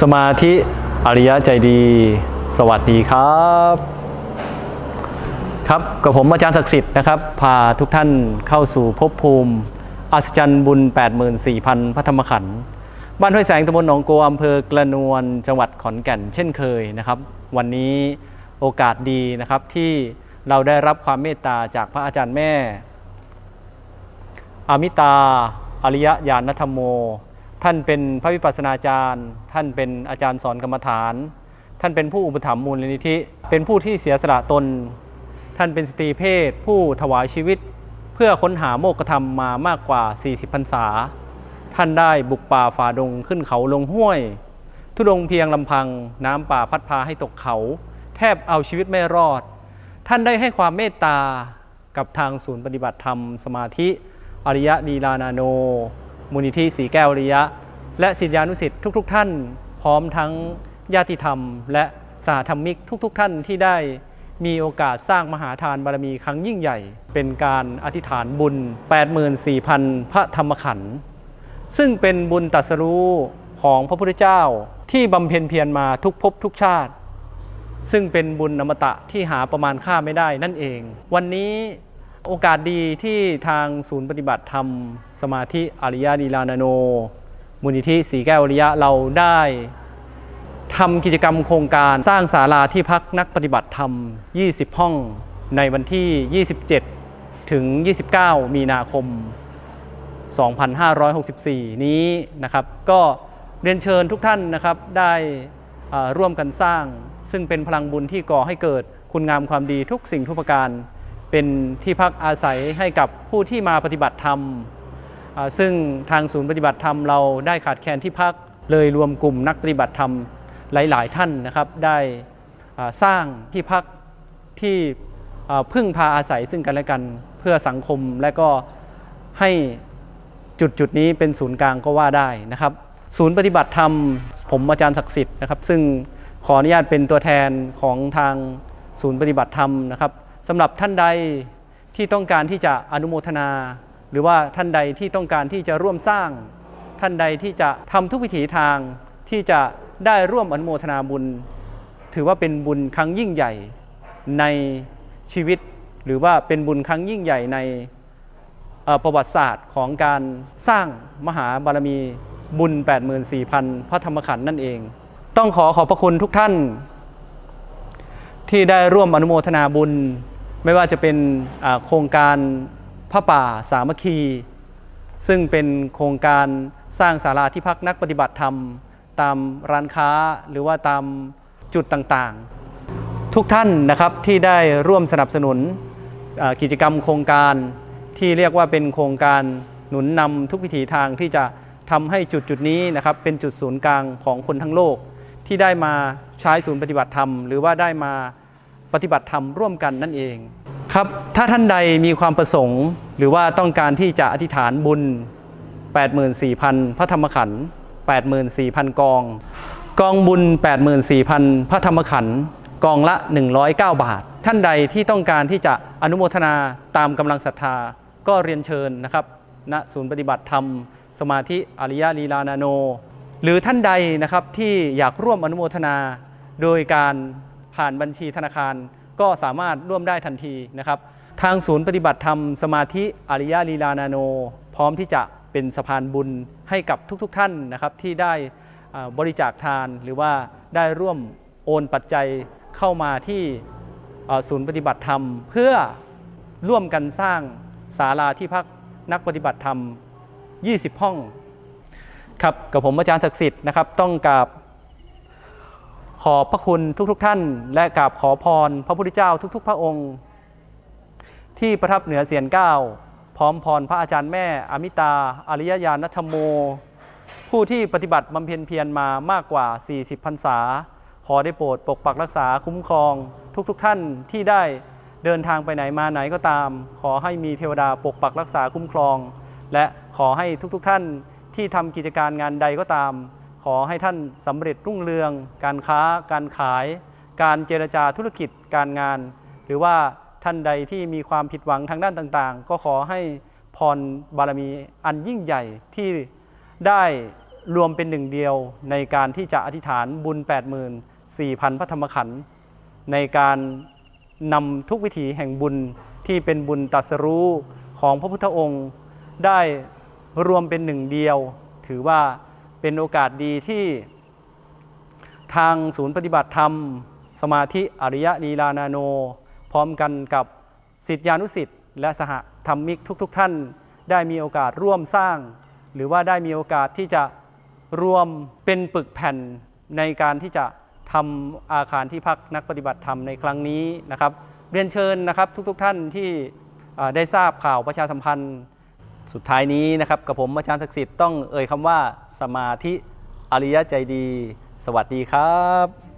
สมาธิอริยะใจดี สวัสดีครับ ครับกับผมอาจารย์ศักดิ์สิทธิ์นะครับ พาทุกท่านเข้าสู่ภพภูมิอัศจรรย์บุญ 84,000 พระธรรมขันธ์บ้านห้วยแสงตำบลหนองโกอำเภอกระนวลจังหวัดขอนแก่นเช่นเคยนะครับ วันนี้โอกาสดีนะครับที่เราได้รับความเมตตาจากพระอาจารย์แม่ อามิตาอริยญาณธรรมโม ท่านเป็นพระวิปัสสนาจารย์ ท่านเป็นอาจารย์สอนกรรมฐาน ท่านเป็นผู้อุปถัมภ์มูลนิธิ เป็นผู้ที่เสียสละตน ท่านเป็นสตรีเพศ ผู้ถวายชีวิต เพื่อค้นหาโมกธรรมมามากกว่า 40พรรษา ท่านได้บุกป่าฝ่าดงขึ้นเขาลงห้วย ทุดงเพียงลำพังน้ำป่าพัดพาให้ตกเขา แทบเอาชีวิตไม่รอด ท่านได้ให้ความเมตตากับทางศูนย์ปฏิบัติธรรม สมาธิ อริยะดีลานาโน มูลนิธิสีแก้วริยะ และศิษยานุสิษย์ทุก ๆ ท่าน พร้อมทั้งญาติธรรม และสหธรรมิกทุก ๆ ท่านที่ได้มีโอกาสสร้างมหาทานบารมีครั้งยิ่งใหญ่ เป็นการอธิษฐานบุญ 84,000 พระธรรมขันธ์ซึ่งเป็นบุญตัสรู้ของพระพุทธเจ้าที่บำเพ็ญเพียรมาทุกภพทุกชาติ ซึ่งเป็นบุญอมตะที่หาประมาณค่าไม่ได้นั่นเอง วันนี้ โอกาสดีที่ทางศูนย์ปฏิบัติธรรม สมาธิอริยดีลานาโน มูลนิธิสีแก้วอริยะเราได้ทำกิจกรรมโครงการสร้างศาลาที่พักนักปฏิบัติธรรม 20 ห้องในวันที่ 27 ถึง 29 มีนาคม 2564 นี้นะครับ ก็เรียนเชิญทุกท่านนะครับได้ร่วมกันสร้าง ซึ่งเป็นพลังบุญที่ก่อให้เกิดคุณงามความดีทุกสิ่งทุกประการ เป็นที่พักอาศัยให้กับผู้ที่มาปฏิบัติธรรม ซึ่งทางศูนย์ปฏิบัติธรรมเราได้ขาดแคลนที่พักเลยรวมกลุ่มนักปฏิบัติธรรมหลาย ๆ ท่านนะครับ ได้สร้างที่พักที่พึ่งพาอาศัยซึ่งกันและกันเพื่อสังคมและก็ให้จุดจุดนี้เป็นศูนย์กลางก็ว่าได้นะครับ ศูนย์ปฏิบัติธรรม ผมอาจารย์ศักดิ์สิทธิ์นะครับ ซึ่งขออนุญาตเป็นตัวแทนของทางศูนย์ปฏิบัติธรรมนะครับ สำหรับท่านใดที่ต้องการที่จะอนุโมทนา หรือว่าท่านใดที่ต้องการที่จะร่วมสร้าง ท่านใดที่จะทำทุกวิถีทางที่จะได้ร่วมอนุโมทนาบุญ ถือว่าเป็นบุญครั้งยิ่งใหญ่ในชีวิต หรือว่าเป็นบุญครั้งยิ่งใหญ่ในประวัติศาสตร์ของการสร้างมหาบารมีบุญ 84,000 พระธรรมขันธ์นั่นเอง ต้องขอขอบพระคุณทุกท่าน ที่ได้ร่วมอนุโมทนาบุญ ไม่ว่าจะเป็นโครงการพระป่าสามัคคี ซึ่งเป็นโครงการสร้างศาลาที่พักนักปฏิบัติธรรม ตามร้านค้าหรือว่าตามจุดต่างๆ ทุกท่านนะครับที่ได้ร่วมสนับสนุนกิจกรรมโครงการที่เรียกว่าเป็นโครงการหนุนนำทุกวิถีทางที่จะทำให้จุดจุดนี้นะครับเป็นจุดศูนย์กลางของคนทั้งโลก ที่ได้มาใช้ศูนย์ปฏิบัติธรรม หรือว่าได้มา ปฏิบัติธรรมร่วมกันนั่นเองครับถ้าท่านใดมีความประสงค์ หรือว่าต้องการที่จะอธิษฐานบุญ 84,000 พระธรรมขันธ์84,000 กอง กองบุญ 84,000 พระธรรมขันธ์กองละ 109 บาท ท่านใดที่ต้องการที่จะอนุโมทนาตามกำลังศรัทธาก็เรียนเชิญนะครับณศูนย์ปฏิบัติธรรม สมาธิอริยลีลานาโน หรือท่านใดนะครับที่อยากร่วมอนุโมทนาโดยการ ผ่านบัญชีธนาคาร ก็สามารถร่วมได้ทันทีนะครับ ทางศูนย์ปฏิบัติธรรมสมาธิอริยลีลานาโน พร้อมที่จะเป็นสะพานบุญให้กับทุกๆทท่านนะครับที่ได้บริจาคทานหรือว่าได้ร่วมโอนปัจจัยเข้ามาที่ศูนย์ปฏิบัติธรรม เพื่อร่วมกันสร้างศาลาที่พักนักปฏิบัติธรรม 20 ห้องครับกับผมอาจารย์ศักดิ์สิทธิ์นะครับ ต้องกราบ ขอบพระคุณทุกๆทท่าน และกราบขอพร พระพุทธเจ้าทุก ๆ พระองค์ ที่ประทับเหนือเสียนเก้าพร้อมพรพระอาจารย์แม่อมิตา อริยญาณธรรมโม ผู้ที่ปฏิบัติบำเพ็ญเพียรมามากกว่า 40พรรษา ขอได้โปรดปกปักรักษาคุ้มครอง ทุกๆทท่านที่ได้เดินทางไปไหนมาไหนก็ตาม ขอให้มีเทวดาปกปักรักษาคุ้มครอง และขอให้ทุกๆทท่านที่ทำกิจการงานใดก็ตาม ขอให้ท่านสำเร็จรุ่งเรือง การค้า การขาย การเจรจาธุรกิจการงาน หรือว่าท่านใดที่มีความผิดหวังทางด้านต่างๆ ก็ขอให้พรบารมีอันยิ่งใหญ่ที่ได้รวมเป็นหนึ่งเดียวในการที่จะอธิษฐานบุญ 84,000 พระธรรมขันธ์ในการนำทุกวิถีแห่งบุญที่เป็นบุญตัสรู้ของพระพุทธองค์ ได้รวมเป็นหนึ่งเดียว ถือว่า เป็นโอกาสดีที่ทางศูนย์ปฏิบัติธรรม สมาธิอริยะลีลานาโน พร้อมกันกับสิทธิานุสิทธิ์และสหธรรมิกทุก ๆ ท่าน ได้มีโอกาสร่วมสร้าง หรือว่าได้มีโอกาสที่จะรวมเป็นปึกแผ่นในการที่จะทำอาคารที่พักนักปฏิบัติธรรมในครั้งนี้นะครับ เรียนเชิญนะครับทุกๆท่านที่ได้ทราบข่าวประชาสัมพันธ์ สุดท้ายนี้นะครับกับผมอาจารย์ศักดิ์สิทธิ์ต้องเอ่ยคำว่าสมาธิอริยะใจดี สวัสดีครับ